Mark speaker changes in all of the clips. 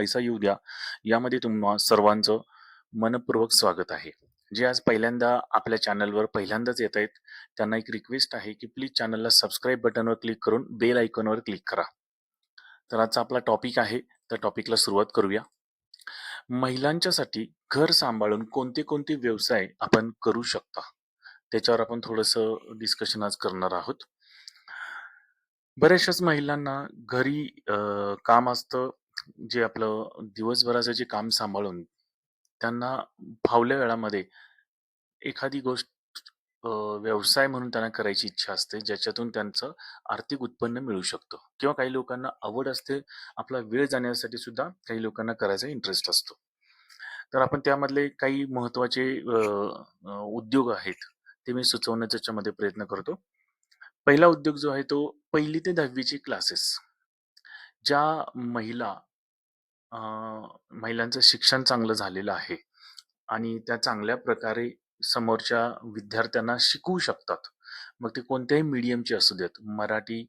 Speaker 1: पैसा येऊ द्या यामध्ये तुम्हा सर्वांचं मनपूर्वक स्वागत आहे. जे आज पहिल्यांदा आपल्या चॅनलवर पहिल्यांदाच येत आहेत त्यांना एक रिक्वेस्ट आहे की प्लीज चॅनलला सबस्क्राईब बटनवर क्लिक करून बेल आयकॉनवर क्लिक करा. तर आजचा आपला टॉपिक आहे त्या टॉपिकला सुरुवात करूया. महिलांच्यासाठी घर सांभाळून कोणते कोणते व्यवसाय आपण करू शकता? त्याच्यावर आपण थोडंसं डिस्कशन आज करणार आहोत. बऱ्याचशाच महिलांना घरी काम असतं जे आपलं दिवसभराचं जे काम सांभाळून त्यांना फावल्या वेळामध्ये एखादी गोष्ट अ, व्यवसाय म्हणून त्यांना करायची इच्छा असते ज्याच्यातून त्यांचं आर्थिक उत्पन्न मिळू शकतं. किंवा काही लोकांना आवड असते आपला वेळ जाण्यासाठी सुद्धा काही लोकांना करायचा इंटरेस्ट असतो. तर आपण त्यामधले काही महत्त्वाचे अ, अ, उद्योग आहेत ते मी सुचवण्याचा त्याच्यामध्ये प्रयत्न करतो. पहिला उद्योग जो आहे तो पहिली ते दहावीची क्लासेस ज्या महिला अ, महिलांचं शिक्षण चांगलं झालेलं आहे आणि त्या चांगल्या प्रकारे समोरच्या विद्यार्थ्यांना शिकवू शकतात. मग ते कोणत्याही मीडियमचे असू देत मराठी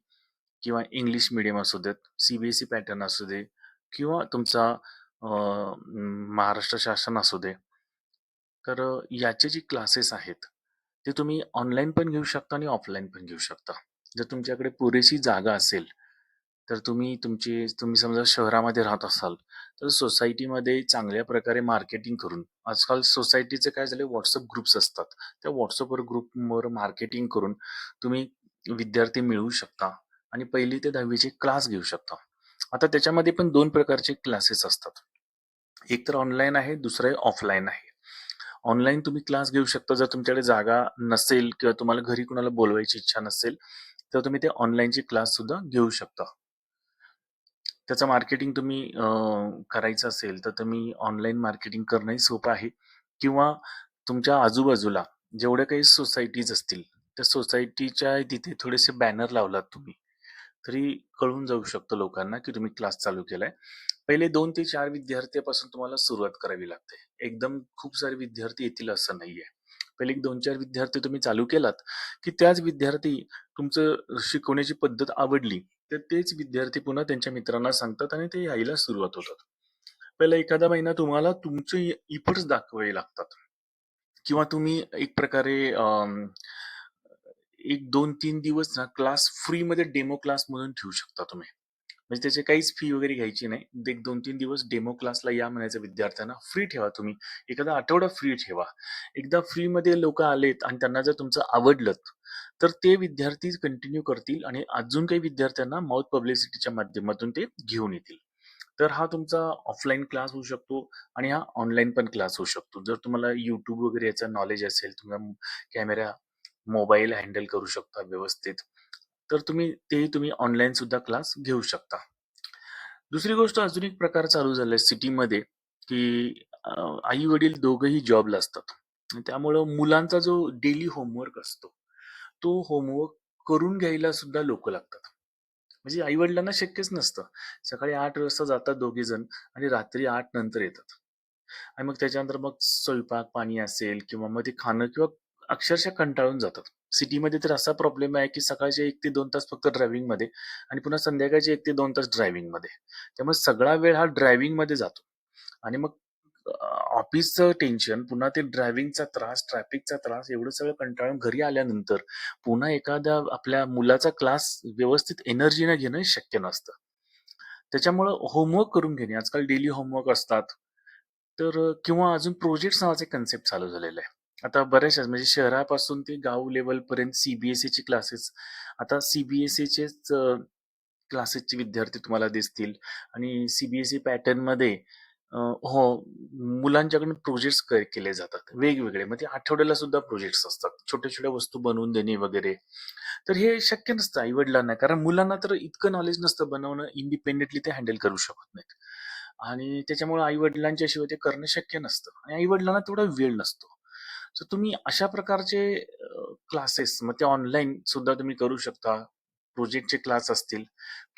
Speaker 1: किंवा इंग्लिश मीडियम असू देत सीबीएसई पॅटर्न असू दे किंवा तुमचा अ, महाराष्ट्र शासन असू दे. तर अ, याचे जे क्लासेस आहेत ते तुम्ही ऑनलाईन पण घेऊ शकता आणि ऑफलाईन पण घेऊ शकता. जर तुमच्याकडे पुरेशी जागा असेल तर तुम्ही तुमचे तुम्ही समजा शहरामध्ये राहत असाल तर सोसायटीमध्ये चांगल्या प्रकारे मार्केटिंग करून आजकाल सोसायटीचे काय झाले व्हॉट्सअप ग्रुप्स असतात. त्या व्हॉट्सअपवर ग्रुपवर मार्केटिंग करून तुम्ही विद्यार्थी मिळवू शकता आणि पहिली ते दहावीचे क्लास घेऊ शकता. आता त्याच्यामध्ये पण दोन प्रकारचे क्लासेस असतात. एक तर ऑनलाईन आहे दुसरं ऑफलाईन आहे. ऑनलाईन तुम्ही क्लास घेऊ शकता जर तुमच्याकडे जागा नसेल किंवा तुम्हाला घरी कुणाला बोलवायची इच्छा नसेल तर तुम्ही ते ऑनलाईनचे क्लास सुद्धा घेऊ शकता. त्याचं मार्केटिंग तुम्ही करायचं असेल तर तुम्ही ऑनलाईन मार्केटिंग करणंही सोपं आहे. किंवा तुमच्या आजूबाजूला जेवढ्या काही सोसायटीज असतील त्या सोसायटीच्या तिथे थोडेसे बॅनर लावलात तुम्ही तरी कळून जाऊ शकतं लोकांना की तुम्ही क्लास चालू केलाय. पहिले दोन ते चार विद्यार्थ्यापासून तुम्हाला सुरुवात करावी लागते. एकदम खूप सारे विद्यार्थी येतील असं नाहीये. पहिले एक दोन चार विद्यार्थी तुम्ही चालू केलात की त्याच विद्यार्थी तुमचं शिकवण्याची पद्धत आवडली तर तेच विद्यार्थी पुन्हा त्यांच्या मित्रांना सांगतात आणि ते यायला सुरुवात होतात. पहिला एखादा महिना तुम्हाला तुमचे इफर्ट्स दाखवावे लागतात. किंवा तुम्ही एक प्रकारे एक दोन तीन दिवस ना क्लास फ्री मध्ये डेमो क्लास म्हणून ठेवू शकता तुम्ही. म्हणजे त्याची काहीच फी वगैरे घ्यायची नाही. एक दोन तीन दिवस डेमो क्लासला या म्हणायचं विद्यार्थ्यांना. फ्री ठेवा तुम्ही. एखादा आठवडा फ्री ठेवा. एकदा फ्रीमध्ये लोक आलेत आणि त्यांना जर तुमचं आवडलं तर ते विद्यार्थी कंटिन्यू करतील आणि अजून काही विद्यार्थ्यांना माउथ पब्लिसिटीच्या माध्यमातून ते घेऊन येतील. तर हा तुमचा ऑफलाईन क्लास होऊ शकतो आणि हा ऑनलाईन पण क्लास होऊ शकतो. जर तुम्हाला युट्यूब वगैरे याचा नॉलेज असेल तुम्हाला कॅमेरा मोबाईल हँडल करू शकता व्यवस्थित. तर तुम्ही तेही तुम्ही ऑनलाईन सुद्धा क्लास घेऊ शकता. दुसरी गोष्ट अजून एक प्रकार चालू झालाय सिटीमध्ये की आई वडील दोघंही जॉबला असतात. आणि त्यामुळं मुलांचा जो डेली होमवर्क असतो तो होमवर्क करून घ्यायला सुद्धा लोक लागतात. म्हणजे आई वडिलांना शक्यच नसतं. सकाळी आठ वाजता जातात दोघे जण आणि रात्री आठ नंतर येतात. आणि मग त्याच्यानंतर मग स्वयंपाक पाणी असेल किंवा मग ते खाणं किंवा अक्षरशः कंटाळून जातात. सिटीमध्ये तर असा प्रॉब्लेम आहे की सकाळचे एक ते दोन तास फक्त ड्रायव्हिंगमध्ये आणि पुन्हा संध्याकाळचे एक ते दोन तास ड्रायव्हिंगमध्ये त्यामुळे सगळा वेळ हा ड्रायव्हिंगमध्ये जातो. आणि मग ऑफिसचं टेन्शन पुन्हा ते ड्रायव्हिंगचा त्रास ट्रॅफिकचा त्रास एवढं सगळं कंटाळून घरी आल्यानंतर पुन्हा एखाद्या आपल्या मुलाचा क्लास व्यवस्थित एनर्जीने घेणं शक्य नसतं. त्याच्यामुळं होमवर्क करून घेणे. आजकाल डेली होमवर्क असतात. तर किंवा अजून प्रोजेक्ट नावाचे कन्सेप्ट चालू झालेलं आहे. आता बऱ्याचशाच म्हणजे शहरापासून ते गाव लेवल पर्यंत सीबीएसई चे क्लासेस आता सीबीएसई चेच क्लासेसचे विद्यार्थी तुम्हाला दिसतील. आणि सीबीएसई पॅटर्नमध्ये अ, हो मुलांच्याकडून प्रोजेक्ट्स केले जातात. वेगवेगळे मग ते आठवड्याला सुद्धा प्रोजेक्ट्स असतात. छोट्या छोट्या वस्तू बनवून देणे वगैरे. तर हे शक्य नसतं आई वडिलांना कारण मुलांना तर इतकं नॉलेज नसतं बनवणं इंडिपेंडेंटली ते हँडल करू शकत नाहीत. आणि त्याच्यामुळे आई वडिलांच्या शिवाय ते करणं शक्य नसतं. आणि आई वडिलांना तेवढा वेळ नसतो. तर तुम्ही अशा प्रकारचे क्लासेस मग ते ऑनलाईन सुद्धा तुम्ही करू शकता. प्रोजेक्टचे क्लास असतील.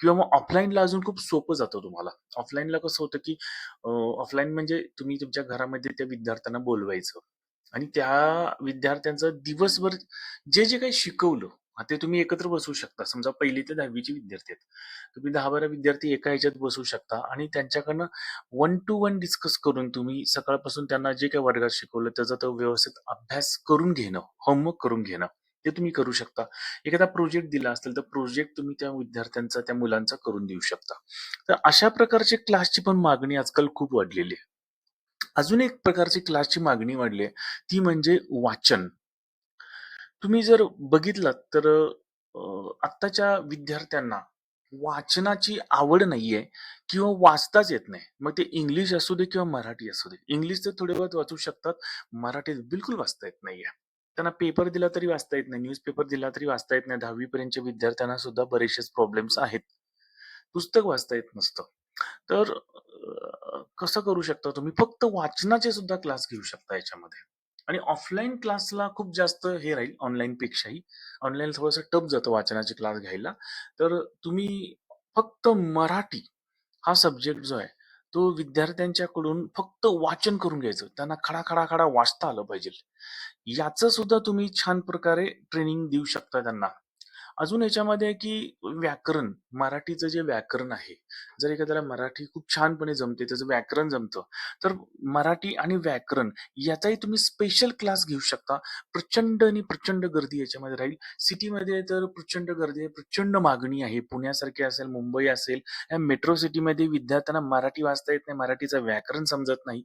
Speaker 1: किंवा मग ऑफलाईनला अजून खूप सोपं जातं तुम्हाला. ऑफलाईनला कसं होतं की ऑफलाईन म्हणजे तुम्ही तुमच्या घरामध्ये त्या विद्यार्थ्यांना बोलवायचं. आणि त्या विद्यार्थ्यांचं दिवसभर जे जे काही शिकवलं हां, ते तुम्ही एकत्र बसवू शकता. समजा 1ली ते 10वी चे विद्यार्थी आहेत. तुम्ही 10-12 विद्यार्थी एका ह्याच्यात बसवू शकता आणि त्यांच्याकडनं वन टू वन डिस्कस करून तुम्ही सकाळपासून त्यांना जे काही वर्गात शिकवलं त्याचा तो व्यवस्थित अभ्यास करून घेणं, होमवर्क करून घेणं, ते तुम्ही करू शकता. एखादा प्रोजेक्ट दिला असेल, तर प्रोजेक्ट तुम्ही त्या विद्यार्थ्यांचा, त्या मुलांचा करून देऊ शकता. तर अशा प्रकारचे क्लासची पण मागणी आजकाल खूप वाढलेली आहे. अजून एक प्रकारची क्लासची मागणी वाढली आहे, ती म्हणजे वाचन. तुम्ही जर बघितलात तर अ, आत्ताच्या विद्यार्थ्यांना वाचनाची आवड नाहीये किंवा वाचताच येत नाही. मग ते इंग्लिश असू दे किंवा मराठी असू दे. इंग्लिश तर थोडे बहुत वाचू शकतात. मराठीत बिलकुल वाचता येत नाहीये. त्यांना पेपर दिला तरी वाचता येत नाही. न्यूजपेपर दिला तरी वाचता येत नाही. 10वी पर्यंतच्या विद्यार्थ्यांना सुद्धा बरेचसेच प्रॉब्लेम्स आहेत. पुस्तक वाचता येत नसतं. तर अ, कसं करू शकता तुम्ही? फक्त वाचनाचे सुद्धा क्लास घेऊ शकता याच्यामध्ये. आणि ऑफलाईन क्लासला खूप जास्त हे राहील ऑनलाईनपेक्षाही. ऑनलाईन थोडंसं टप जातं वाचनाचे क्लास घ्यायला. तर तुम्ही फक्त मराठी हा सब्जेक्ट जो आहे, तो विद्यार्थ्यांच्याकडून फक्त वाचन करून घ्यायचं. त्यांना खडा, खडा, खडा वाचता आलं पाहिजे. याचं सुद्धा तुम्ही छान प्रकारे ट्रेनिंग देऊ शकता त्यांना. अजून याच्यामध्ये की व्याकरण, मराठीचं जे व्याकरण आहे, जर एखाद्याला मराठी खूप छानपणे जमते, त्याचं व्याकरण जमतं, तर मराठी आणि व्याकरण याचाही तुम्ही स्पेशल क्लास घेऊ शकता. प्रचंड आणि प्रचंड गर्दी याच्यामध्ये राहील. सिटीमध्ये तर प्रचंड गर्दी आहे, प्रचंड मागणी आहे. पुण्यासारखी असेल, मुंबई असेल, या मेट्रो सिटीमध्ये विद्यार्थ्यांना मराठी वाचता येत नाही, मराठीचं व्याकरण समजत नाही.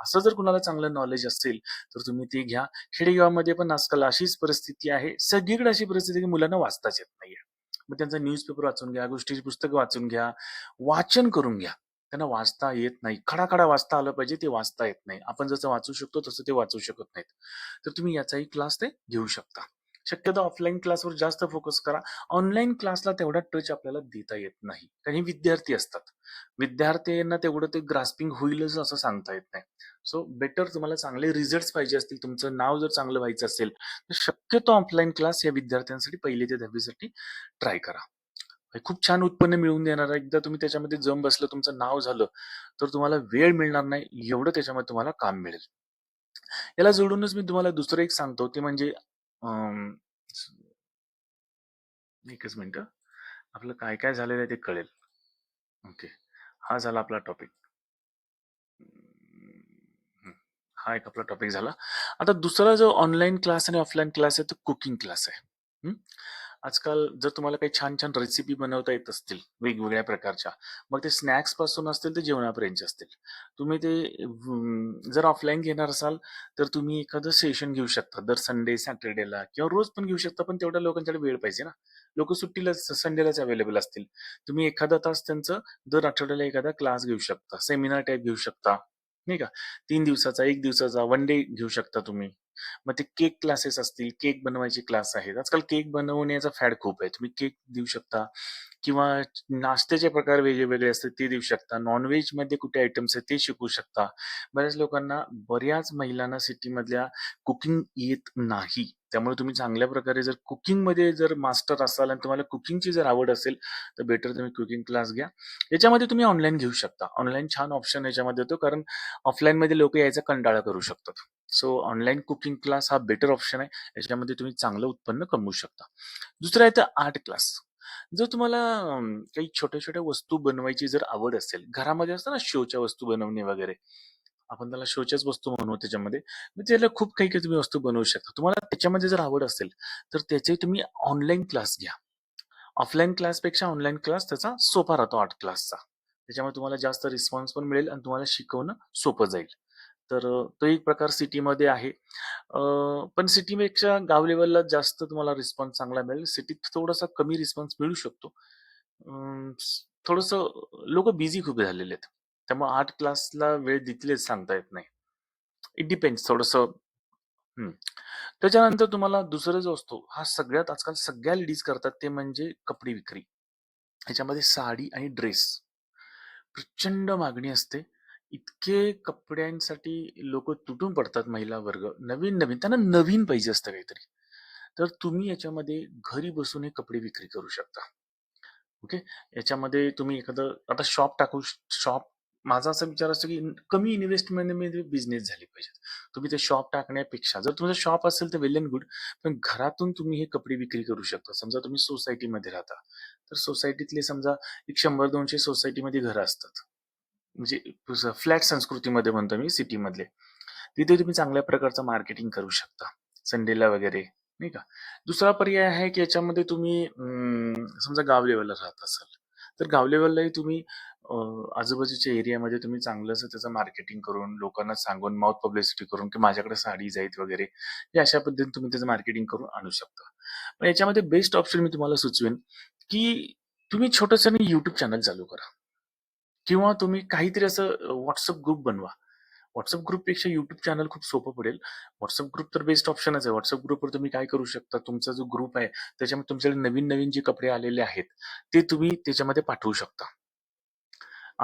Speaker 1: असं जर कुणाला चांगलं नॉलेज असेल, तर तुम्ही ते घ्या. खेडेगावामध्ये पण आजकाल अशीच परिस्थिती आहे. सगळीकडे अशी परिस्थिती आहे की मुलांना वाचताच येत नाहीये. मग त्यांचा न्यूजपेपर वाचून घ्या, गोष्टीची पुस्तकं वाचून घ्या, वाचन करून घ्या. त्यांना वाचता येत नाही. खडा-खडा वाचता आलं पाहिजे, ते वाचता येत नाही. आपण जसं वाचू शकतो तसं ते वाचू शकत नाहीत. तर तुम्ही याचाही क्लास ते घेऊ शकता. शक्यतो ऑफलाईन क्लासवर जास्त फोकस करा. ऑनलाईन क्लासला तेवढा टच आपल्याला देता येत नाही. कारण हे विद्यार्थी असतात. विद्यार्थ्यांना तेवढं ते ग्रास्पिंग होईलच असं सांगता येत नाही. सो बेटर तुम्हाला चांगले रिझल्ट पाहिजे असतील, तुमचं नाव जर चांगलं व्हायचं असेल, तर शक्यतो ऑफलाईन क्लास या विद्यार्थ्यांसाठी पहिले ते दहावीसाठी ट्राय करा. खूप छान उत्पन्न मिळवून देणार आहे. एकदा तुम्ही त्याच्यामध्ये जम बसलं, तुमचं नाव झालं, तर तुम्हाला वेळ मिळणार नाही, एवढं त्याच्यामध्ये तुम्हाला काम मिळेल. याला जोडूनच मी तुम्हाला दुसरं एक सांगतो, ते म्हणजे अं, एकच मिनिटं. आपलं काय-काय झालेलं आहे ते कळेल. ओके. हा झाला आपला टॉपिक. हं. हा एक आपला टॉपिक झाला. आता दुसरा जो ऑनलाईन क्लास आणि ऑफलाईन क्लास आहे, तो कुकिंग क्लास आहे. हं. आजकाल जर तुम्हाला काही छान-छान रेसिपी बनवता येत असतील, वेगवेगळ्या प्रकारच्या, मग ते स्नॅक्सपासून असतील ते जेवणापर्यंत असतील. तुम्ही ते अं, जर ऑफलाईन घेणार असाल, तर तुम्ही एखादं सेशन घेऊ शकता. दर संडे, सॅटर्डेला किंवा रोज पण घेऊ शकता, पण तेवढ्या लोकांच्याकडे वेळ पाहिजे ना. लोक सुट्टीलाच संडेलाच अवेलेबल असतील. तुम्ही एखादा तास त्यांचं दर आठवड्याला एखादा क्लास घेऊ शकता. सेमिनार टाईप घेऊ शकता. नाही का? तीन दिवसाचा, एक दिवसाचा, वन डे घेऊ शकता तुम्ही. मग ते केक क्लासेस असतील, केक बनवायचे क्लास आहेत. आजकाल केक बनवण्याचा फॅड खूप आहे. तुम्ही केक देऊ शकता किंवा नाश्त्याचे प्रकार वेगळे-वेगळे असतात ते देऊ शकता. नॉनव्हेजमध्ये कुठे आयटम्स आहेत ते शिकू शकता. बऱ्याच लोकांना, बऱ्याच महिलांना सिटीमधल्या कुकिंग येत नाही. त्यामुळे तुम्ही चांगल्या प्रकारे जर कुकिंगमध्ये जर मास्टर असाल आणि तुम्हाला कुकिंगची जर आवड असेल, तर बेटर तुम्ही कुकिंग क्लास घ्या. याच्यामध्ये तुम्ही ऑनलाईन घेऊ शकता. ऑनलाईन छान ऑप्शन याच्यामध्ये येतो, कारण ऑफलाईनमध्ये लोक यायचा कंटाळा करू शकतात. सो ऑनलाईन कुकिंग क्लास हा बेटर ऑप्शन आहे. याच्यामध्ये तुम्ही चांगलं उत्पन्न कमवू शकता. दुसरं आहे तर आर्ट क्लास. जर तुम्हाला काही छोट्या-छोट्या वस्तू बनवायची जर आवड असेल, घरामध्ये असतं ना शोच्या वस्तू बनवणे वगैरे. आपण त्याला शोच्याच वस्तू म्हणू त्याच्यामध्ये. मग त्याला खूप काही-काही तुम्ही वस्तू बनवू शकता. तुम्हाला त्याच्यामध्ये जर आवड असेल, तर त्याचे तुम्ही ऑनलाईन क्लास घ्या. ऑफलाईन क्लासपेक्षा ऑनलाईन क्लास त्याचा सोपा राहतो आर्ट क्लासचा. त्याच्यामुळे तुम्हाला जास्त रिस्पॉन्स पण मिळेल आणि तुम्हाला शिकवणं सोपं जाईल. तर तो एक प्रकार सिटीमध्ये आहे. पण सिटीपेक्षा गाव लेवलला जास्त तुम्हाला रिस्पॉन्स चांगला मिळेल. सिटीत थोडासा कमी रिस्पॉन्स मिळू शकतो. थोडस थोडंसं बिझी खूप झालेले आहेत. त्यामुळे आर्ट क्लासला वेळ देतीलच सांगता येत नाही. इट डिपेंड्स थोडंसं त्याच्यानंतर तुम्हाला दुसरा जो असतो, हा सगळ्यात आजकाल सगळ्या लेडीज करतात ते म्हणजे कपडे विक्री. ह्याच्यामध्ये साडी आणि ड्रेस. प्रचंड मागणी असते. इतके कपड्यांसाठी लोकं तुटून पडतात महिला वर्ग. नवीन-नवीन त्यांना नवीन पाहिजे असतं काहीतरी. तर तुम्ही याच्यामध्ये घरी बसून हे कपडे विक्री करू शकता. ओके. याच्यामध्ये तुम्ही एखादं आता शॉप टाकू शॉप माझा असा विचार असतो, की कमी इन्व्हेस्टमेंटमध्ये बिझनेस झाले पाहिजेत. तुम्ही ते शॉप टाकण्यापेक्षा जर तुमचं शॉप असेल तर वेल एंड गुड. पण घरातून तुम्ही हे कपडे विक्री करू शकता. समजा तुम्ही सोसायटीमध्ये राहता. तर सोसायटीतले समजा एक 100-200 सोसायटीमध्ये घरं असतात. म्हणजे फ्लॅट संस्कृतीमध्ये म्हणतो मी सिटीमधले. तिथे तुम्ही चांगल्या प्रकारचं मार्केटिंग करू शकता. संडेला वगैरे नाही का. दुसरा पर्याय आहे, की याच्यामध्ये तुम्ही अं, समजा गाव लेवलला राहत असाल, तर गाव लेवललाही तुम्ही अ, आजूबाजूच्या एरियामध्ये तुम्ही चांगलंसं त्याचं मार्केटिंग करून, लोकांना सांगून, माउथ पब्लिसिटी करून, की माझ्याकडे साडीज आहेत वगैरे. हे अशा पद्धतीने तुम्ही त्याचं मार्केटिंग करून आणू शकता. पण याच्यामध्ये बेस्ट ऑप्शन मी तुम्हाला सुचवेन, की तुम्ही छोटंसं यूट्यूब चॅनल चालू करा. किंवा तुम्ही काहीतरी असं व्हॉट्सअप ग्रुप बनवा. WhatsApp ग्रुपपेक्षा YouTube चॅनल खूप सोपं पडेल. WhatsApp ग्रुप तर बेस्ट ऑप्शनच आहे. WhatsApp ग्रुपवर तुम्ही काय करू शकता, तुमचा जो ग्रुप आहे, त्याच्यामध्ये तुमच्याकडे नवीन-नवीन जे कपडे आलेले आहेत, ते तुम्ही त्याच्यामध्ये पाठवू शकता.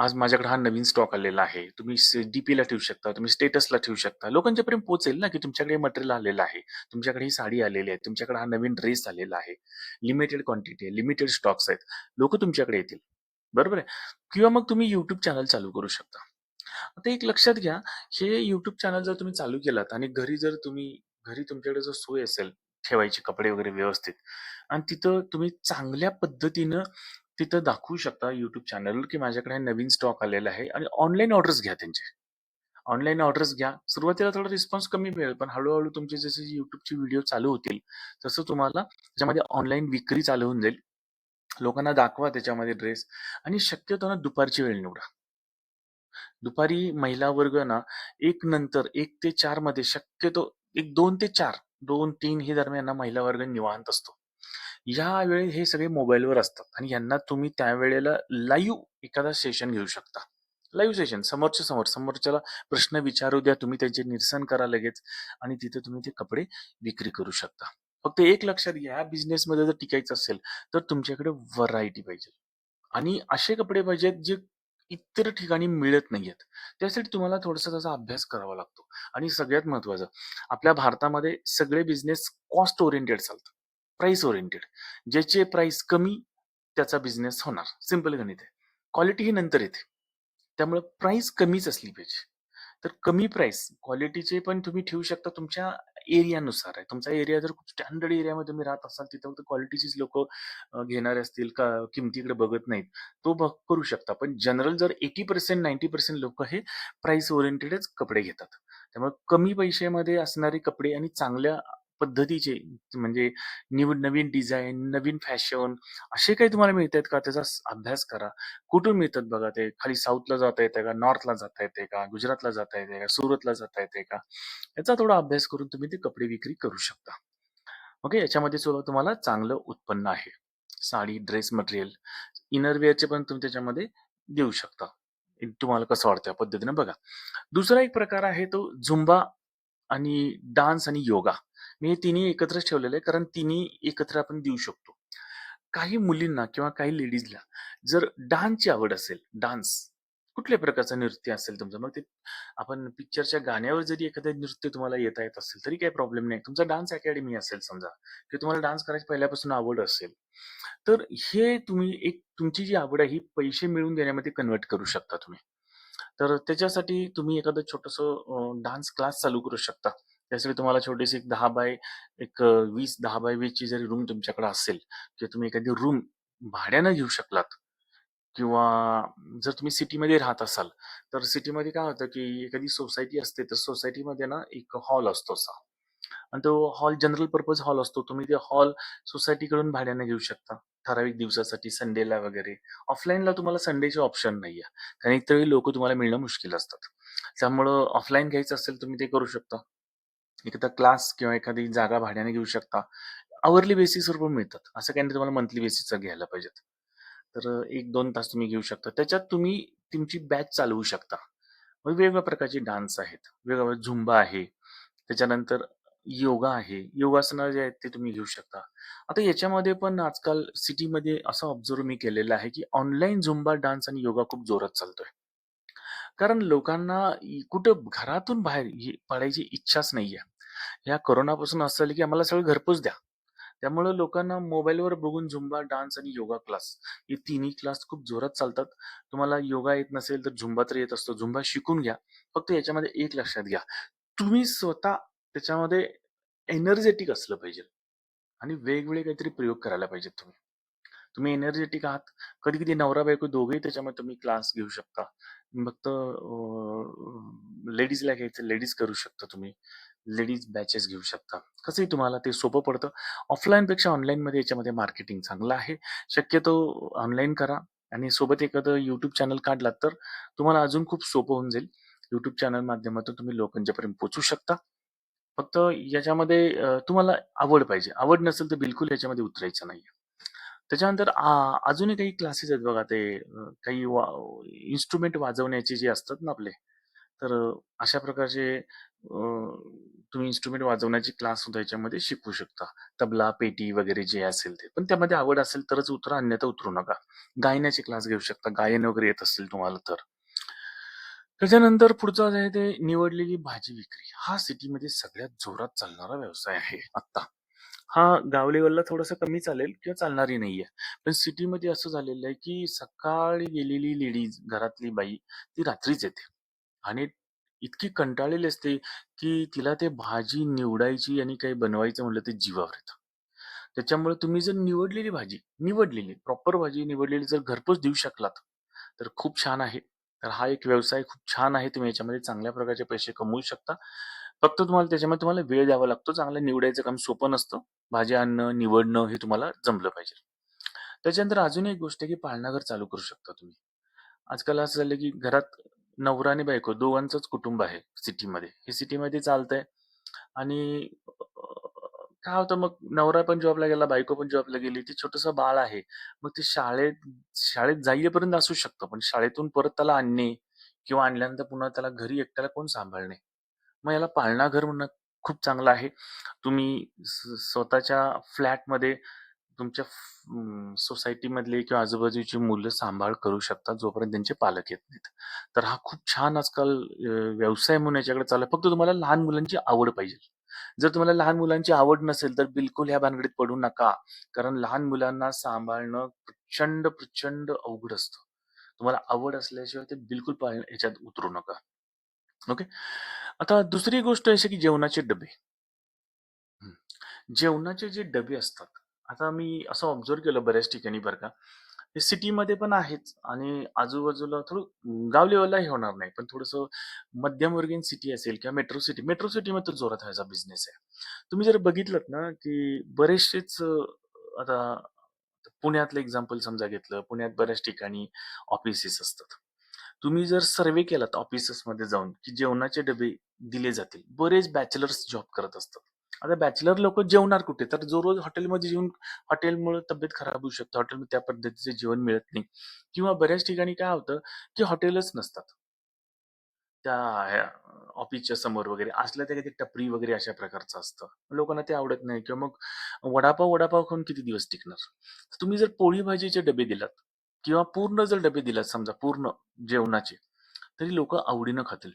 Speaker 1: आज माझ्याकडे हा नवीन स्टॉक आलेला आहे. तुम्ही स डीपीला ठेवू शकता, तुम्ही स्टेटसला ठेवू शकता. लोकांच्यापर्यंत पोहोचेल ना, की तुमच्याकडे हे मटेरियल आलेलं आहे. तुमच्याकडे ही साडी आलेली आहे. तुमच्याकडे हा नवीन ड्रेस आलेला आहे. लिमिटेड क्वांटिटी आहे, लिमिटेड स्टॉक्स आहेत. लोकं तुमच्याकडे येतील. बरोबर आहे? किंवा मग तुम्ही YouTube चॅनल चालू करू शकता. आता एक लक्षात घ्या, हे YouTube चॅनल जर तुम्ही चालू केलात आणि घरी जर तुम्ही घरी तुमच्याकडे जर सोय असेल ठेवायची कपडे वगैरे व्यवस्थित आणि तिथं तुम्ही चांगल्या पद्धतीनं तिथं दाखवू शकता YouTube चॅनलवर, की माझ्याकडे हा नवीन स्टॉक आलेला आहे आणि ऑनलाईन ऑर्डर्स घ्या त्यांचे. ऑनलाईन ऑर्डर्स घ्या. सुरुवातीला थोडा रिस्पॉन्स कमी मिळेल, पण हळू तुमचे जसे YouTubeचे व्हिडिओ चालू होतील, तसं तुम्हाला त्याच्यामध्ये ऑनलाईन विक्री चालू होऊन जाईल. लोकांना दाखवा त्याच्यामध्ये ड्रेस आणि शक्यतो ना दुपारची वेळ निवडा. दुपारी महिला वर्ग ना एक नंतर एक ते चारमध्ये शक्यतो एक दोन ते 4, 2-3 हे दरम्यान ना महिला वर्ग निवांत असतो. या वेळी हे सगळे मोबाईलवर असतात आणि यांना तुम्ही त्यावेळेला लाईव्ह एखादा सेशन घेऊ शकता. लाईव्ह सेशन समोरच्या समोर, समोरच्याला प्रश्न विचारू द्या, तुम्ही त्यांचे निरसन करा लगेच आणि तिथे तुम्ही ते कपडे विक्री करू शकता. फक्त एक लक्षात घ्या, बिझनेसमध्ये जर टिकायचं असेल, तर तुमच्याकडे व्हरायटी पाहिजे आणि असे कपडे पाहिजेत जे इतर ठिकाणी मिळत नाहीयेत. त्यासाठी तुम्हाला थोडासा त्याचा अभ्यास करावा लागतो आणि सगळ्यात महत्वाचं आपल्या भारतामध्ये सगळे बिझनेस कॉस्ट ओरिएंटेड चालतात. Price oriented. ज्याचे प्राइस कमी, त्याचा बिझनेस होणार. सिंपल गणित आहे. क्वालिटी ही नंतर येते. त्यामुळे प्राइस कमीच असली पाहिजे. तर कमी प्राइस, क्वालिटीचे पण तुम्ही ठेवू शकता तुमच्या एरियानुसार आहे. तुमचा एरिया जर खूप स्टँडर्ड एरियामध्ये तुम्ही राहत असाल, तिथं फक्त क्वालिटीचीच लोक घेणारे असतील का किमतीकडे बघत नाहीत, तो बघ करू शकता. पण जनरल जर एटी पर्सेंट नाईन्टी पर्सेंट लोक हे प्राइस ओरिएंटेडच कपडे घेतात. त्यामुळे कमी पैशामध्ये असणारे कपडे आणि चांगल्या पद्धतीचे म्हणजे न्यू नवीन डिझाईन नवीन फॅशन असे काही तुम्हाला मिळतायत का? त्याचा स अभ्यास करा. कुठून मिळतात बघा ते. खाली साऊथला जाता येतंय का? नॉर्थला जाता येतंय का? गुजरातला जाता येते का? सुरतला जाता येते का? याचा थोडा अभ्यास करून तुम्ही ते कपडे विक्री करू शकता. ओके. याच्यामध्ये सुद्धा तुम्हाला चांगलं उत्पन्न आहे. साडी, ड्रेस मटेरियल, इनरवेअरचे पण तुम्ही त्याच्यामध्ये देऊ शकता. तुम्हाला कसं वाटतं या पद्धतीने बघा. दुसरा एक प्रकार आहे तो झुंबा आणि डान्स आणि योगा. मी हे तिन्ही एकत्रच ठेवलेलं आहे कारण तिन्ही एकत्र आपण देऊ शकतो. काही मुलींना किंवा काही लेडीजला जर डान्सची आवड असेल, डान्स कुठल्याही प्रकारचं नृत्य असेल तुमचं, मग ते आपण पिक्चरच्या गाण्यावर जरी एखादं नृत्य तुम्हाला येता येत असेल, तरी काही प्रॉब्लेम नाही. तुमचा डान्स अकॅडमी असेल समजा, की तुम्हाला डान्स करायची पहिल्यापासून आवड असेल, तर हे तुम्ही एक तुमची जी आवड आहे, ही पैसे मिळवून देण्यामध्ये कन्व्हर्ट करू शकता तुम्ही. तर त्याच्यासाठी तुम्ही एखादं छोटस डान्स क्लास चालू करू शकता. त्यासाठी तुम्हाला छोटीशी एक 10 बाय एक वीस दहा बाय 20 ची जरी रूम तुमच्याकडे असेल किंवा तुम्ही एखादी रूम भाड्यानं घेऊ शकलात किंवा जर तुम्ही सिटीमध्ये राहत असाल, तर सिटीमध्ये काय होतं, की एखादी सोसायटी असते, तर सोसायटीमध्ये ना एक हॉल असतो असा आणि तो हॉल जनरल पर्पज हॉल असतो. तुम्ही ते हॉल सोसायटीकडून भाड्याने घेऊ शकता. ठराविक दिवसासाठी संडेला वगैरे. ऑफलाईनला तुम्हाला संडेचे ऑप्शन नाहीये. कारण इतरही लोक तुम्हाला मिळणं मुश्किल असतात. त्यामुळं ऑफलाईन घ्यायचं असेल तुम्ही ते करू शकता. एखादा क्लास किंवा एखादी जागा भाड्याने घेऊ शकता. आवरली बेसिसवर पण मिळतात. असं काही नाही तुम्हाला मंथली बेसिसवर घ्यायला पाहिजेत. तर अ, 1-2 तास तुम्ही घेऊ शकता. त्याच्यात तुम्ही तुमची बॅच चालवू शकता. मग वेगवेगळ्या प्रकारचे डान्स आहेत. वेगवेगळा झुंबा आहे. त्याच्यानंतर योगा आहे. योगासनं जे आहेत ते तुम्ही घेऊ शकता. आता याच्यामध्ये पण आजकाल सिटीमध्ये असं ऑब्झर्व्ह मी केलेलं आहे, की ऑनलाईन झुंबा डान्स आणि योगा खूप जोरात चालतोय. कारण लोकांना इ कुठं घरातून बाहेर पडायची इच्छाच नाहीये. या कोरोनापासून असं झालं, की आम्हाला सगळं घरपोच द्या. त्यामुळं लोकांना मोबाईलवर बघून झुंबा, डान्स आणि योगा क्लास हे तिन्ही क्लास खूप जोरात चालतात. तुम्हाला योगा येत नसेल तर झुंबा तर येत असतो. झुंबा शिकून घ्या. फक्त याच्यामध्ये एक लक्षात घ्या. तुम्ही स्वतः त्याच्यामध्ये एनर्जेटिक असलं पाहिजे आणि वेगवेगळे काहीतरी प्रयोग करायला पाहिजेत तुम्ही. तुम्ही एनर्जेटिक आहात. कधी-कधी नवरा-बायको दोघेही त्याच्यामध्ये तुम्ही क्लास घेऊ शकता. फक्त लेडीजला घ्यायचं लेडीज करू शकता तुम्ही. लेडीज बॅचेस घेऊ शकता. कसंही तुम्हाला ते सोपं पडतं. ऑफलाईनपेक्षा ऑनलाईनमध्ये याच्यामध्ये मार्केटिंग चांगलं आहे. शक्यतो ऑनलाईन करा आणि सोबत एखादं YouTube चॅनल काढलात तर तुम्हाला अजून खूप सोपं होऊन जाईल. YouTube चॅनल माध्यमातून तुम्ही लोकांच्यापर्यंत पोहोचू शकता. फक्त याच्यामध्ये अ, तुम्हाला आवड पाहिजे. आवड नसेल तर बिलकुल याच्यामध्ये उतरायचं नाहीये. त्याच्यानंतर आ, अजूनही काही क्लासेस आहेत बघा ते अ, काही वा इन्स्ट्रुमेंट वाजवण्याचे जे असतात ना आपले, तर अ, अशा प्रकारचे अ, तुम्ही इन्स्ट्रुमेंट वाजवण्याचे क्लास सुद्धा याच्यामध्ये शिकू शकता. तबला, पेटी वगैरे जे असेल ते. पण त्यामध्ये आवड असेल तरच उतरा, अन्यथा उतरू नका. गायनाचे क्लास घेऊ शकता. गायन वगैरे येत असेल तुम्हाला तर. त्याच्यानंतर पुढचं जे आहे ते निवडलेली भाजी विक्री. हा सिटीमध्ये सगळ्यात जोरात चालणारा व्यवसाय आहे आत्ता. हा गाव लेव्हलला थोडासा कमी चालेल किंवा चालणारही नाहीये. पण सिटीमध्ये असं झालेलं आहे, की सकाळी गेलेली लेडीज, घरातली बाई, ती रात्रीच येते आणि इतकी कंटाळलेली असते, की तिला ते भाजी निवडायची आणि काही बनवायचं म्हटलं ते जीवावर येतं. त्याच्यामुळे तुम्ही जर निवडलेली भाजी, निवडलेली प्रॉपर भाजी निवडलेली जर घरपोच देऊ शकलात, तर खूप छान आहे. तर हा एक व्यवसाय खूप छान आहे. तुम्ही याच्यामध्ये चांगल्या प्रकारचे पैसे कमवू शकता. फक्त तुम्हाला त्याच्यामध्ये तुम्हाला वेळ द्यावा लागतो. चांगलं निवडायचं काम सोपं नसतं. भाज्या आणणं, निवडणं हे तुम्हाला जमलं पाहिजे. त्याच्यानंतर अजून एक गोष्ट आहे, की पाळणाघर चालू करू शकता तुम्ही. आजकाल असं झालं, की घरात नवरा आणि बायको दोघांचंच कुटुंब आहे सिटीमध्ये. हे सिटीमध्ये चालतंय आणि काय होतं मग नवरा पण जॉबला गेला, बायको पण जॉबला गेली. ते छोटंसं बाळ आहे. मग ते शाळेत शाळेत जाईपर्यंत असू शकतं. पण शाळेतून परत त्याला आणणे किंवा आणल्यानंतर पुन्हा त्याला घरी एकट्याला कोण सांभाळणे? मग याला पाळणाघर म्हणणं खूप चांगलं आहे. तुम्ही स स्वतःच्या फ्लॅटमध्ये तुमच्या अं, सोसायटीमधली किंवा आजूबाजूची मुलं सांभाळ करू शकता, जोपर्यंत त्यांचे पालक येत नाहीत. तर हा खूप छान आजकाल अ, व्यवसाय म्हणून याच्याकडे चालला आहे. फक्त तुम्हाला लहान मुलांची आवड पाहिजे. जर तुम्हाला लहान मुलांची आवड नसेल, तर बिलकुल ह्या भानगडीत पडू नका. कारण लहान मुलांना सांभाळणं प्रचंड, प्रचंड अवघड असतं. तुम्हाला आवड असल्याशिवाय ते बिलकुल पाळ ह्याच्यात उतरू नका. ओके. आता दुसरी गोष्ट अशी की जेवणाचे डबे. हं. जेवणाचे जे डबे असतात, आता मी असं ऑब्झर्व्ह केलं बऱ्याच ठिकाणी बरं का, हे सिटीमध्ये पण आहेच आणि आजूबाजूला थोडं गाव लेवललाही होणार नाही. पण थोडंसं मध्यमवर्गीय सिटी असेल किंवा मेट्रो सिटी मेट्रो सिटीमध्ये तर जोरात व्हायचा बिझनेस आहे. तुम्ही जर बघितलं ना, की बरेचसेच अ, आता पुण्यातलं एक्झाम्पल समजा घेतलं, पुण्यात बऱ्याच ठिकाणी ऑफिसेस असतात. तुम्ही जर सर्वे केलात ऑफिसेसमध्ये जाऊन, की जेवणाचे डबे दिले जातील. बरेच बॅचलर्स जॉब करत असतात. आता बॅचलर लोक जेवणार कुठे? तर जो रोज हॉटेलमध्ये जेवून हॉटेलमुळे तब्येत खराब होऊ शकते. हॉटेलमध्ये त्या पद्धतीचे जेवण मिळत नाही किंवा बऱ्याच ठिकाणी काय होतं, की हॉटेलच नसतात. त्या ऑफिसच्या समोर वगैरे असलं त्या काही टपरी वगैरे अशा प्रकारचं असतं. लोकांना ते आवडत नाही किंवा मग वडापाव, वडापाव खाऊन किती दिवस टिकणार? तुम्ही जर पोळी भाजीचे डबे दिलात किंवा पूर्ण जर डबे दिलात समजा पूर्ण जेवणाचे, तरी लोक आवडीनं खातील.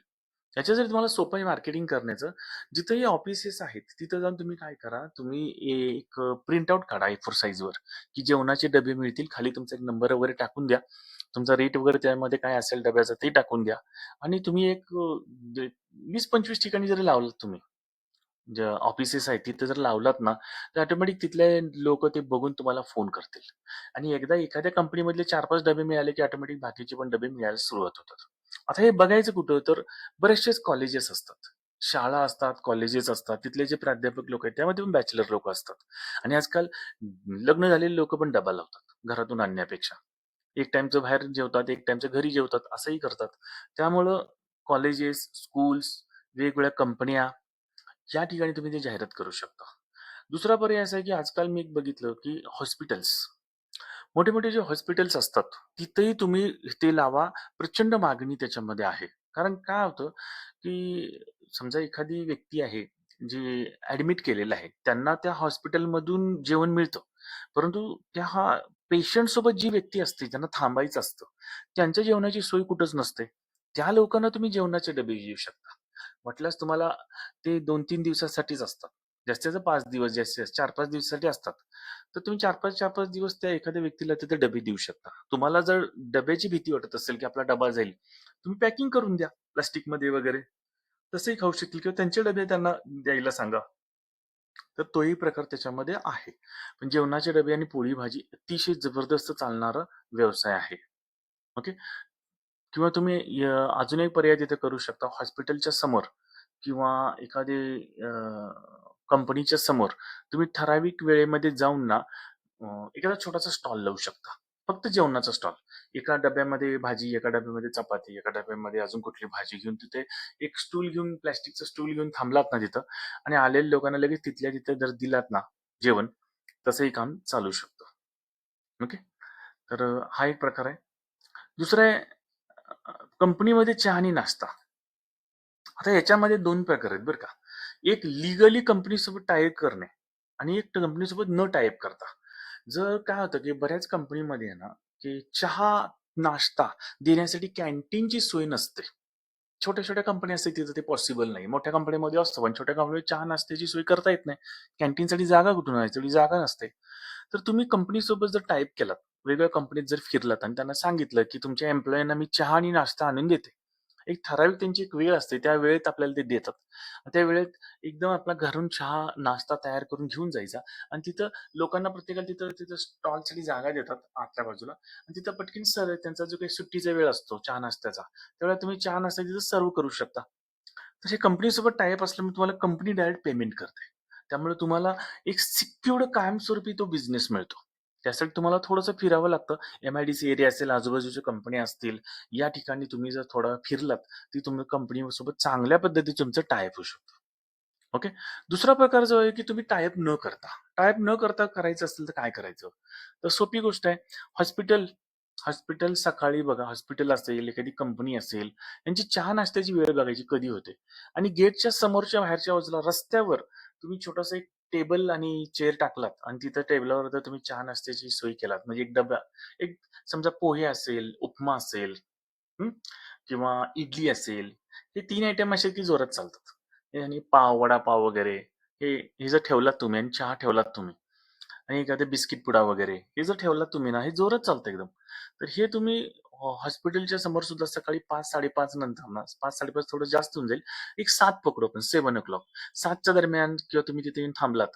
Speaker 1: याच्यासाठी तुम्हाला सोपं आहे मार्केटिंग करण्याचं. जिथंही ऑफिसेस आहेत, तिथं जाऊन तुम्ही काय करा, तुम्ही एक प्रिंटआउट काढा एफर साईजवर की जेवणाचे डबे मिळतील. खाली तुमचा एक नंबर वगैरे टाकून द्या. तुमचा रेट वगैरे त्यामध्ये काय असेल डब्याचं ते टाकून द्या आणि तुम्ही एक वीस पंचवीस ठिकाणी जरी लावलं तुम्ही, ज्या ऑफिसेस आहेत तिथे जर लावलात ना, तर ऑटोमॅटिक तिथले लोकं ते बघून तुम्हाला फोन करतील आणि एकदा एखाद्या कंपनीमधले 4-5 डबे मिळाले, की ऑटोमॅटिक बाकीचे पण डबे मिळायला सुरुवात होतात. आता हे बघायचं कुठं? तर बरेचसेच कॉलेजेस असतात. शाळा असतात, कॉलेजेस असतात. तिथले जे प्राध्यापक लोक आहेत, त्यामध्ये पण बॅचलर लोकं असतात. आणि आजकाल लग्न झालेले लोकं पण डबा लावतात, घरातून आणण्यापेक्षा. एक टाईमचं बाहेर जेवतात, एक टाईमचं घरी जेवतात, असंही करतात. त्यामुळं कॉलेजेस, स्कूल्स, वेगवेगळ्या कंपन्या, या ठिकाणी तुम्ही ते जाहिरात करू शकता. दुसरा पर्याय असा आहे, की आजकाल मी एक बघितलं, की हॉस्पिटल्स. मोठे-मोठे जे हॉस्पिटल्स असतात, तिथेही तुम्ही ते लावा. प्रचंड मागणी त्याच्यामध्ये आहे. कारण काय होतं, की समजा एखादी व्यक्ती आहे, जी ऍडमिट केलेलं आहे. त्यांना त्या हॉस्पिटलमधून जेवण मिळतं. परंतु त्या हा पेशंटसोबत जी व्यक्ती असते, त्यांना थांबायचं असतं, त्यांच्या जेवणाची सोय कुठंच नसते. त्या लोकांना तुम्ही जेवणाचे डबे देऊ शकता. म्हटल्यास तुम्हाला ते 2-3 दिवसासाठीच असतात. जास्तीत जास्त पाच दिवस जास्तीत जास्त 4-5 दिवसासाठी असतात. तर तुम्ही 4-5 4-5 दिवस त्या एखाद्या व्यक्तीला तिथे डबे देऊ शकता. तुम्हाला जर डब्याची भीती वाटत असेल, की आपला डबा जाईल, तुम्ही पॅकिंग करून द्या प्लास्टिकमध्ये वगैरे. तसंही खाऊ शकतील किंवा त्यांचे डबे त्यांना द्यायला सांगा. तर तोही प्रकार त्याच्यामध्ये आहे. पण जेवणाचे डबे आणि पोळी भाजी अतिशय जबरदस्त चालणारा व्यवसाय आहे. ओके. किंवा तुम्ही य अजून एक पर्याय तिथे करू शकता. हॉस्पिटलच्या समोर किंवा एखादी अ, कंपनीच्या समोर तुम्ही ठराविक वेळेमध्ये जाऊन ना अ, एखादा छोटासा स्टॉल लावू शकता. फक्त जेवणाचा स्टॉल. एका डब्यामध्ये भाजी, एका डब्यामध्ये चपाती, एका डब्यामध्ये अजून कुठली भाजी घेऊन तिथे एक स्टूल घेऊन प्लॅस्टिकचा स्टूल घेऊन थांबलात ना तिथं आणि आलेल्या लोकांना लगेच तिथल्या तिथे जर दिलात ना जेवण, तसंही काम चालू शकतं. ओके. तर अ, हा एक प्रकार आहे. दुसरं आहे कंपनीमध्ये चहा आणि नाश्ता. आता याच्यामध्ये दोन प्रकार आहेत बरं का. एक लीगली कंपनीसोबत टाईप करणे आणि एक कंपनीसोबत न टाईप करता. जर काय होतं, की बऱ्याच कंपनीमध्ये आहे ना, की चहा, नाश्ता देण्यासाठी कॅन्टीनची सोय नसते. छोट्या-छोट्या कंपन्या असतात तिथं ते पॉसिबल नाही. मोठ्या कंपनीमध्ये असतं, पण छोट्या कंपनीमध्ये चहा, नाश्त्याची सोय करता येत नाही. कॅन्टीनसाठी जागा कुठून आहे तेवढी जागा नसते. तर तुम्ही कंपनीसोबत जर टाईप केलात, वेगळ्या कंपनीत जर फिरलात आणि त्यांना सांगितलं, की तुमच्या एम्प्लॉयींना मी चहा आणि नाश्ता आणून देते. एक ठराविक त्यांची एक वेळ असते. त्या वेळेत आपल्याला ते देतात. त्या वेळेत एकदम आपला घरून चहा, नाश्ता तयार करून घेऊन जायचा आणि तिथं लोकांना प्रत्येकाला तिथं तिथं स्टॉलसाठी जागा देतात आतल्या बाजूला आणि तिथं पटकन सर त्यांचा जो काही सुट्टीचा वेळ असतो चहा नाश्त्याचा, त्यावेळेला तुम्ही चहा नाश्ता तिथं सर्व्ह करू शकता. तसे कंपनीसोबत टायअप असलं असल्यामुळे तुम्हाला कंपनी डायरेक्ट पेमेंट करते. त्यामुळे तुम्हाला एक सिक्युर्ड कायमस्वरूपी तो बिझनेस मिळतो. त्यासाठी तुम्हाला थोडंसं फिरावं लागतं. एम-आय-डी-सी एरिया असेल, आजूबाजूच्या कंपन्या असतील, या ठिकाणी तुम्ही जर थोडं फिरलात, ती तुम्ही कंपनीसोबत चांगल्या पद्धतीने तुमचं टायप होऊ शकतो ओके. दुसरा प्रकार जो आहे, की तुम्ही टायप न करता. टायप न करता करायचं असेल तर काय करायचं? तर सोपी गोष्ट आहे. हॉस्पिटल हॉस्पिटल सकाळी बघा, हॉस्पिटल असेल, एखादी कंपनी असेल, यांची चहा नाश्त्याची वेळ बघायची कधी होते आणि गेटच्या समोरच्या बाहेरच्या बाजूला रस्त्यावर तुम्ही छोटासा एक टेबल आणि चेअर टाकलात आणि तिथं टेबलावर जर तुम्ही चहा नाश्त्याची सोय केलात, म्हणजे एक डबा एक समजा पोहे असेल, उपमा असेल, हं, किंवा इडली असेल, हे तीन आयटम असे की जोरात चालतात. हे आणि पाव, वडापाव वगैरे हे हे जर ठेवलात तुम्ही आणि चहा ठेवलात तुम्ही आणि एखादं बिस्किट पुडा वगैरे हे जर ठेवलात तुम्ही ना, हे जोरात चालतं एकदम. तर हे तुम्ही हॉस्पिटलच्या समोर सुद्धा सकाळी 5-5:30 नंतर पाच साडेपाच थोडं जास्त होऊन जाईल. एक सात पकडू आपण 7:00 7च्या दरम्यान किंवा तुम्ही तिथे येऊन थांबलात,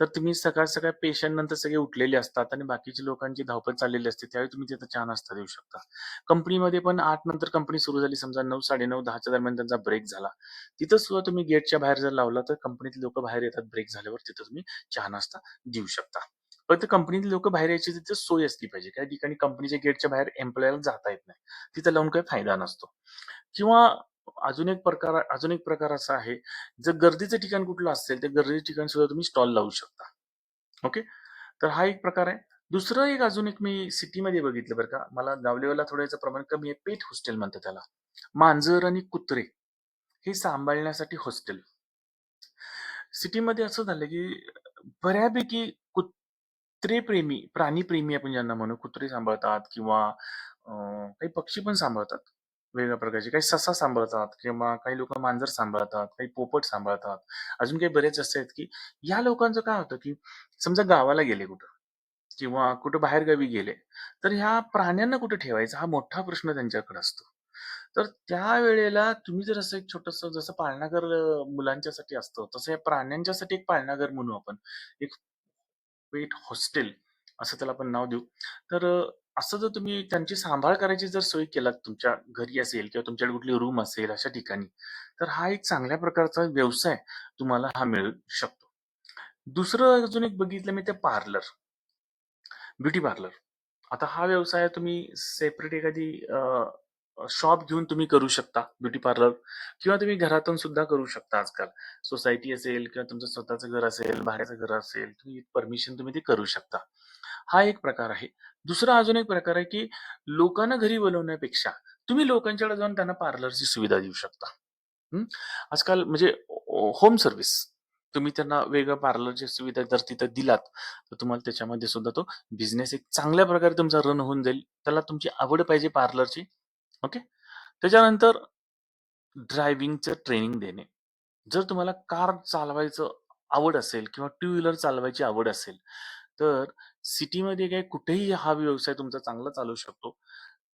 Speaker 1: तर तुम्ही सकाळ-सकाळ पेशंट नंतर सगळे उठलेले असतात आणि बाकीच्या लोकांची धावपळ चाललेली असते. त्यावेळी तुम्ही तिथं चहा नाश्ता देऊ शकता. कंपनीमध्ये पण आठ नंतर कंपनी सुरू झाली समजा 9, 9:30, 10च्या दरम्यान त्यांचा ब्रेक झाला. तिथं सुद्धा तुम्ही गेटच्या बाहेर जर लावला, तर कंपनीतले लोक बाहेर येतात ब्रेक झाल्यावर तिथं तुम्ही चहा नाश्ता देऊ शकता. फक्त कंपनीतले लोकं बाहेर यायची तिथे सोय असली पाहिजे. काही ठिकाणी कंपनीच्या गेटच्या बाहेर एम्प्लॉयला जाता येत नाही. तिथे लावून काही फायदा नसतो. किंवा अजून एक प्रकार अजून एक प्रकार असा आहे, जर गर्दीचं ठिकाण कुठलं असेल, तर गर्दीच्या ठिकाणी सुद्धा तुम्ही स्टॉल लावू शकता. ओके. तर हा एक प्रकार आहे. दुसरं एक अजून एक मी सिटीमध्ये बघितलं बरं का. मला गाव लेव्हलला थोडं याचं प्रमाण कमी आहे. पेट हॉस्टेल म्हणतात त्याला. मांजर आणि कुत्रे हे सांभाळण्यासाठी हॉस्टेल. सिटीमध्ये असं झालं की बऱ्यापैकी कुत्रेप्रेमी, प्राणीप्रेमी आपण ज्यांना म्हणू, कुत्रे सांभाळतात किंवा अ, काही पक्षी पण सांभाळतात वेगवेगळ्या प्रकारचे. काही ससा सांभाळतात किंवा काही लोकं मांजर सांभाळतात, काही पोपट सांभाळतात. अजून काही बरेच असे आहेत की या लोकांचं काय होतं की समजा गावाला गेले कुठं किंवा कुठं बाहेरगावी गेले, तर ह्या प्राण्यांना कुठे ठेवायचा हा मोठा प्रश्न त्यांच्याकडे असतो. तर त्यावेळेला तुम्ही जर असं एक छोटंसं जसं पाळणाघर अ, मुलांच्यासाठी असतं, तसं या प्राण्यांच्यासाठी एक पाळणाघर म्हणू आपण. एक पेट हॉस्टेल असं त्याला आपण नाव देऊ. तर असं जर तुम्ही त्यांची सांभाळ करायची जर सोय केलात तुमच्या घरी असेल किंवा तुमच्याकडे कुठली रूम असेल अशा ठिकाणी, तर हा एक चांगल्या प्रकारचा व्यवसाय तुम्हाला हा मिळू शकतो. दुसरं अजून एक बघितलं मी ते पार्लर. Beauty parlour. आता हा व्यवसाय तुम्ही सेपरेट एखादी शॉप घेऊन तुम्ही करू शकता ब्युटी पार्लर किंवा तुम्ही घरातून सुद्धा करू शकता आजकाल. सोसायटी असेल किंवा तुमचं स्वतःचं घर असेल, भाड्याचं घर असेल, तुम्ही परमिशन तुम्ही ते करू शकता. हा एक प्रकार आहे. दुसरा अजून एक प्रकार आहे, की लोकांना घरी बोलवण्यापेक्षा तुम्ही लोकांच्याकडे जाऊन त्यांना पार्लरची सुविधा देऊ शकता. आजकाल म्हणजे होम सर्व्हिस. तुम्ही त्यांना वेगळ्या पार्लरची सुविधा जर तिथं दिलात, तर तुम्हाला त्याच्यामध्ये सुद्धा तो बिझनेस एक चांगल्या प्रकारे तुमचा रन होऊन जाईल. त्याला तुमची आवड पाहिजे पार्लरची. ओके. त्याच्यानंतर ड्रायव्हिंगचं ट्रेनिंग देणे. जर तुम्हाला कार चालवायचं आवड असेल किंवा टू व्हीलर चालवायची आवड असेल, तर सिटीमध्ये काय कुठेही हा व्यवसाय तुमचा चांगला चालू शकतो.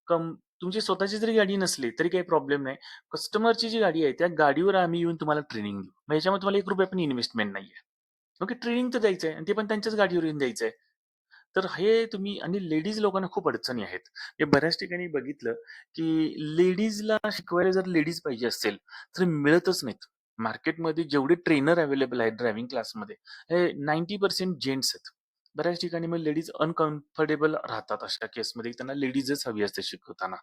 Speaker 1: कम तुमची स्वतःची जरी गाडी नसली तरी काही प्रॉब्लेम नाही. कस्टमरची जी गाडी आहे, त्या गाडीवर आम्ही येऊन तुम्हाला ट्रेनिंग देऊ. मग ह्याच्यामध्ये तुम्हाला ₹1 पण इन्व्हेस्टमेंट नाहीये. ओके, ट्रेनिंग तर द्यायचं आहे आणि ते पण त्यांच्याच गाडीवर येऊन द्यायचं आहे. तर हे तुम्ही आणि लेडीज लोकांना खूप अडचणी आहेत. हे बऱ्याच ठिकाणी बघितलं, की लेडीजला शिकवायला जर लेडीज पाहिजे असेल, तर मिळतच नाहीत. मार्केटमध्ये जेवढे ट्रेनर अवेलेबल आहेत ड्रायव्हिंग क्लासमध्ये, हे 90% जेंट्स आहेत. बऱ्याच ठिकाणी मग लेडीज अनकम्फर्टेबल राहतात अशा केसमध्ये. त्यांना लेडीजच हवी असते शिकवताना.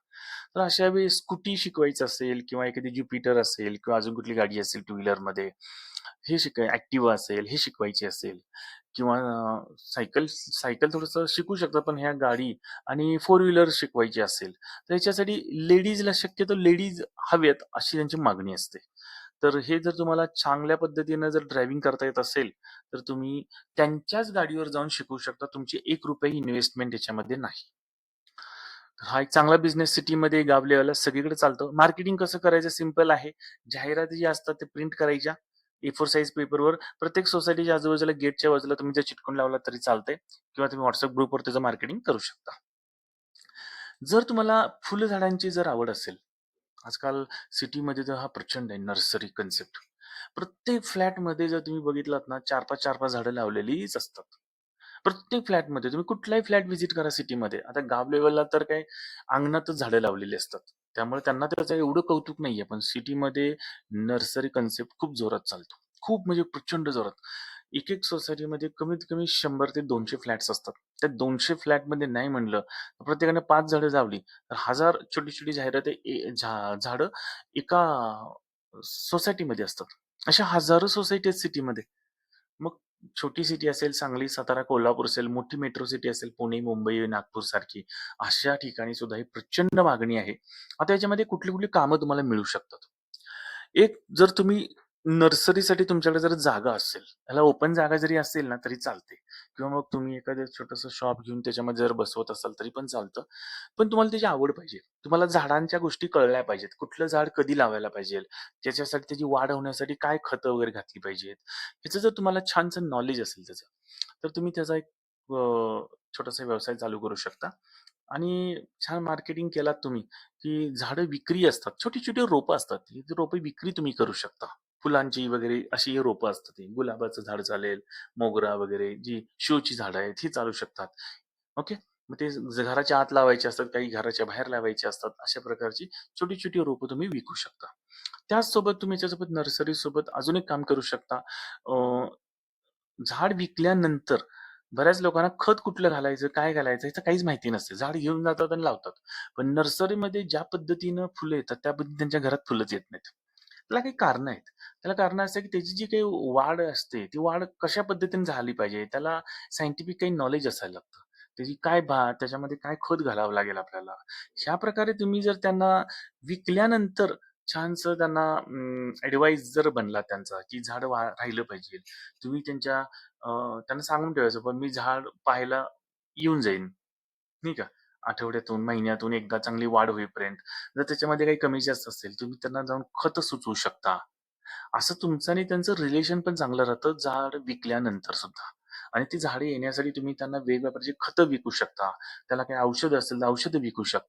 Speaker 1: तर अशा वेळी स्कूटी शिकवायचं असेल किंवा एखादी ज्युपिटर असेल किंवा अजून कुठली गाडी असेल टू व्हीलरमध्ये, हे शिकाय ऍक्टिव्ह असेल, हे शिकवायची असेल किंवा सायकल सायकल थोडंसं शिकू शकता, पण ह्या गाडी आणि फोर व्हीलर शिकवायची असेल, तर ह्याच्यासाठी लेडीजला शक्यतो लेडीज हव्यात अशी त्यांची मागणी असते. तर हे जर तुम्हाला चांगल्या पद्धतीनं जर ड्रायव्हिंग करता येत असेल, तर तुम्ही त्यांच्याच गाडीवर जाऊन शिकू शकता. तुमची ₹1 इन्व्हेस्टमेंट याच्यामध्ये नाही. हा एक चांगला बिझनेस सिटीमध्ये, गाव लेव्हलला सगळीकडे चालतं. मार्केटिंग कसं करायचं सिंपल आहे. जाहिराती ज्या असतात ते प्रिंट करायच्या ए फोर साईज पेपरवर. प्रत्येक सोसायटीच्या आजूबाजूला गेटच्या बाजूला तुम्ही जर चिटकून लावला तरी चालतंय किंवा तुम्ही व्हॉट्सअप ग्रुपवर त्याचं मार्केटिंग करू शकता. जर तुम्हाला फुलझाडांची जर आवड असेल, आजकाल सिटीमध्ये तर हा प्रचंड आहे नर्सरी कन्सेप्ट. प्रत्येक फ्लॅटमध्ये जर तुम्ही बघितलात ना 4-5, 4-5 झाडं लावलेलीच असतात. प्रत्येक फ्लॅटमध्ये तुम्ही कुठलाही फ्लॅट व्हिजिट करा सिटीमध्ये. आता गाव लेवलला तर काय अंगणातच झाडं लावलेली असतात. त्यामुळे त्यांना त्याचं एवढं कौतुक नाहीये. पण सिटीमध्ये नर्सरी कन्सेप्ट खूप जोरात चालतो. खूप म्हणजे प्रचंड जोरात. एक-एक सोसायटीमध्ये कमीत कमी शंभर ते दोनशे फ्लॅट्स असतात. त्या दोनशे फ्लॅटमध्ये नाही म्हणलं, तर प्रत्येकाने पाच झाडं लावली, तर हजार छोटी-छोटी जाहिराती ए झा झाडं एका सोसायटीमध्ये असतात. अशा हजारो सोसायटी आहेत सिटीमध्ये. मग छोटी सिटी असेल, सांगली, सातारा, कोल्हापूर असेल, मोठी मेट्रो सिटी असेल, पुणे, मुंबई, नागपूर सारखी, अशा ठिकाणी सुद्धा ही प्रचंड मागणी आहे. आता याच्यामध्ये कुठली-कुठली कामं तुम्हाला मिळू शकतात. एक जर तुम्ही नर्सरीसाठी तुमच्याकडे जर जागा असेल, त्याला ओपन जागा जरी असेल ना तरी चालते किंवा मग तुम्ही एखादं छोटंसं शॉप घेऊन त्याच्यामध्ये जर बसवत असाल तरी पण चालतं. पण तुम्हाला त्याची आवड पाहिजे. तुम्हाला झाडांच्या गोष्टी कळल्या पाहिजेत. कुठलं झाड कधी लावायला पाहिजेल, त्याच्यासाठी त्याची वाढ होण्यासाठी काय खतं वगैरे घातली पाहिजेत. ह्याचं जर तुम्हाला छानसं नॉलेज असेल त्याचं, तर तुम्ही त्याचा एक अ, छोटासा व्यवसाय चालू करू शकता आणि छान मार्केटिंग केलात तुम्ही, की झाडं विक्री असतात. छोटी-छोटी रोपं असतात. ती रोपं विक्री तुम्ही करू शकता. फुलांची वगैरे अशी रोपं असतात ती. गुलाबाचं झाड चालेल, मोगरा वगैरे जी शोची झाडं आहेत, ही चालू शकतात. ओके. मग ते घराच्या आत लावायचे असतात, काही घराच्या बाहेर लावायचे असतात. अशा प्रकारची छोटी-छोटी रोपं तुम्ही विकू शकता. त्याचसोबत तुम्ही त्याच्यासोबत नर्सरीसोबत अजून एक काम करू शकता. झाड विकल्यानंतर बऱ्याच लोकांना खत कुठलं घालायचं, काय घालायचं याचं काहीच माहिती नसते. झाड घेऊन जातात आणि लावतात. पण नर्सरीमध्ये ज्या पद्धतीनं फुलं येतात, त्या पद्धतीने त्यांच्या घरात फुलंच येत नाहीत. त्याला काही कारणं आहेत. त्याला कारणं असं की त्याची जी काही वाढ असते, ती वाढ कशा पद्धतीने झाली पाहिजे, त्याला सायंटिफिक काही नॉलेज असायला लागतं. त्याची काय भा त्याच्यामध्ये काय खत घालावं लागेल आपल्याला. ह्या प्रकारे तुम्ही जर त्यांना विकल्यानंतर छानसं त्यांना अं, जर बनला त्यांचा, की झाड वा राहिलं पाहिजे. तुम्ही त्यांच्या अ, त्यांना सांगून ठेवायचं, "पण मी झाड पाहायला येऊन जाईन." नाही का? आठवड्यातून, महिन्यातून एकदा चांगली वाढ होईपर्यंत. जर त्याच्यामध्ये काही कमी-जास्त असेल, तुम्ही त्यांना जाऊन खत सुचवू शकता. असं तुमचं आणि त्यांचं रिलेशन पण चांगलं राहतं, झाड विकल्यानंतर सुद्धा. आणि ती झाडे येण्यासाठी तुम्ही त्यांना वेगवेगळ्या प्रकारची खतं विकू शकता. त्याला काही औषध असेल, तर औषधं विकू शकता.